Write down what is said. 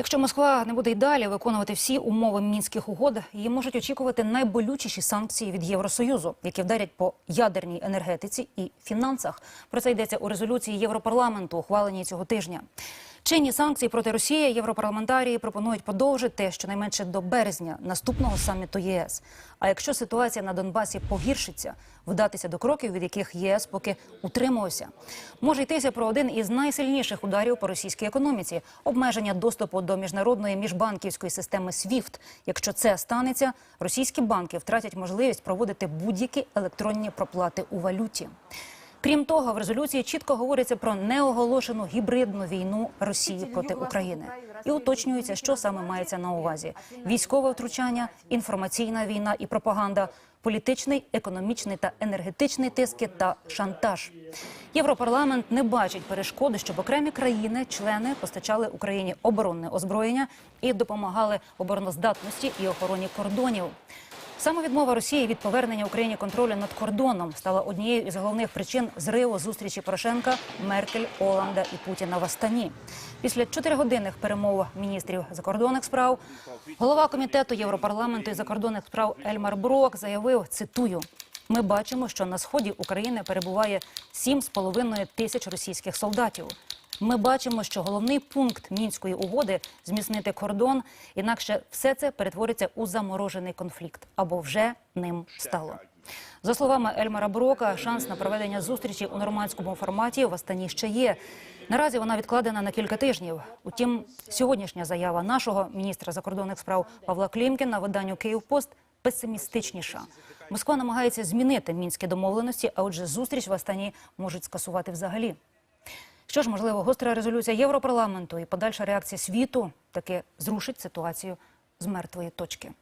Якщо Москва не буде й далі виконувати всі умови мінських угод, її можуть очікувати найболючіші санкції від Євросоюзу, які вдарять по ядерній енергетиці і фінансах. Про це йдеться у резолюції Європарламенту, ухваленій цього тижня. Чинні санкції проти Росії європарламентарії пропонують подовжити щонайменше до березня наступного саміту ЄС. А якщо ситуація на Донбасі погіршиться, вдатися до кроків, від яких ЄС поки утримувався. Може йтися про один із найсильніших ударів по російській економіці обмеження доступу до міжнародної міжбанківської системи SWIFT. Якщо це станеться, російські банки втратять можливість проводити будь-які електронні проплати у валюті. Крім того, в резолюції чітко говориться про неоголошену гібридну війну Росії проти України і уточнюється, що саме мається на увазі: військове втручання, інформаційна війна і пропаганда, політичний, економічний та енергетичний тиски та шантаж. Європарламент не бачить перешкоди, щоб окремі країни, члени постачали Україні оборонне озброєння і допомагали обороноздатності і охороні кордонів. Самовідмова Росії від повернення Україні контролю над кордоном стала однією із головних причин зриву зустрічі Порошенка, Меркель, Оланда і Путіна в Астані. Після чотиригодинних перемов міністрів закордонних справ голова комітету Європарламенту із закордонних справ Ельмар Брок заявив: цитую. Ми бачимо, що на сході України перебуває 7,5 тисяч російських солдатів. Ми бачимо, що головний пункт мінської угоди зміцнити кордон, інакше все це перетвориться у заморожений конфлікт або вже ним стало. За словами Ельмара Брока, шанс на проведення зустрічі у нормандському форматі в Астані ще є. Наразі вона відкладена на кілька тижнів. Утім, сьогоднішня заява нашого міністра закордонних справ Павла Клімкіна виданню Київпост песимістичніша. Москва намагається змінити мінські домовленості, а отже, зустріч в Астані можуть скасувати взагалі. Що ж, можливо, гостра резолюція Європарламенту і подальша реакція світу таки зрушить ситуацію з мертвої точки.